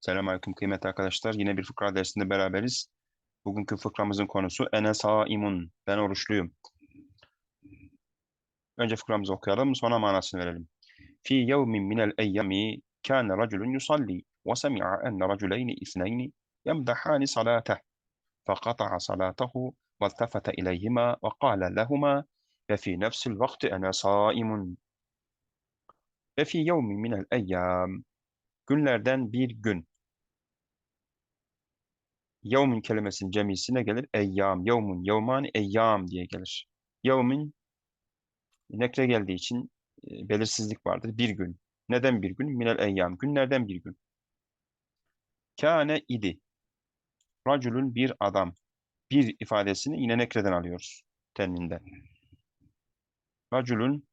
Selamünaleyküm kıymetli arkadaşlar. Yine bir fıkra dersinde beraberiz. Bugünkü fıkramızın konusu ene saimun. Ben oruçluyum. Önce fıkramızı okuyalım, sonra manasını verelim. Fi yevmin minel eyyami kâne raculun yusalli ve semi'a enne raculeyni isneyni yemdahani salateh فقطع صلاته والتفت إليهما وقال لهما وفي نفس الوقت أنا صائم وفي يوم من الأيام günlerden bir gün Yevmin kelimesinin cemisine gelir. Eyyam, yevmun, yevmani, eyyam diye gelir. Yevmin nekre geldiği için e, belirsizlik vardır. Bir gün. Neden bir gün? Minel eyyam. Günlerden bir gün. Kâne idi. Raculun bir adam. Bir ifadesini yine nekreden alıyoruz. Tenvinden. Raculun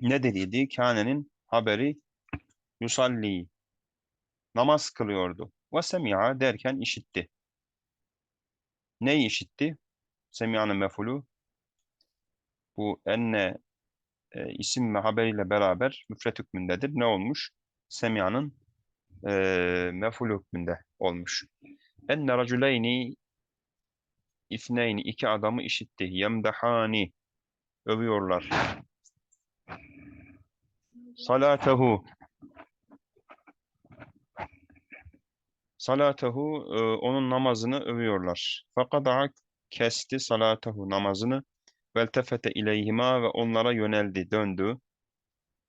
ne dediydi? Kâne'nin haberi yusalli. Namaz kılıyordu. Ve semi'a derken işitti. Neyi işitti? Semia'nın mefulu bu enne e, isim ve haberiyle beraber müfret hükmündedir. Ne olmuş? Semia'nın e, meful hükmünde olmuş. Enne raculeyni ifneyni iki adamı işitti. Yemdahani övüyorlar. Salatehu Salatehu e, onun namazını övüyorlar. Fakada kesti salatehu namazını veltefete ileyhima ve onlara yöneldi, döndü.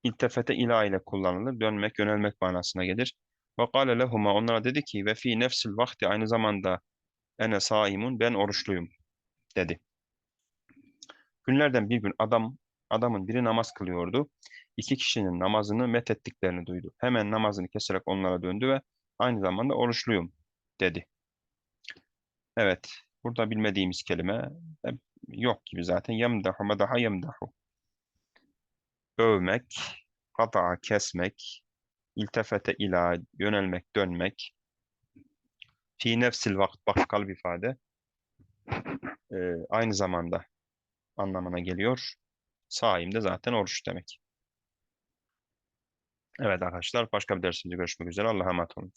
İltefete ila ile kullanılır. Dönmek, yönelmek manasına gelir. Ve kâle lehuma onlara dedi ki ve fi nefsil vakti aynı zamanda ene saimun ben oruçluyum dedi. Günlerden bir gün adam adamın biri namaz kılıyordu. İki kişinin namazını methettiklerini duydu. Hemen namazını keserek onlara döndü ve aynı zamanda oruçluyum dedi. Evet, burada bilmediğimiz kelime e, yok gibi zaten. Yemdahu medaha yemdahu. Övmek, kata'a kesmek, iltefete ila yönelmek, dönmek. Fi nefsil vakt bakkal ifade. Ee, aynı zamanda anlamına geliyor. Saim de zaten oruç demek. Evet arkadaşlar başka bir dersimizde görüşmek üzere. Allah'a emanet olun.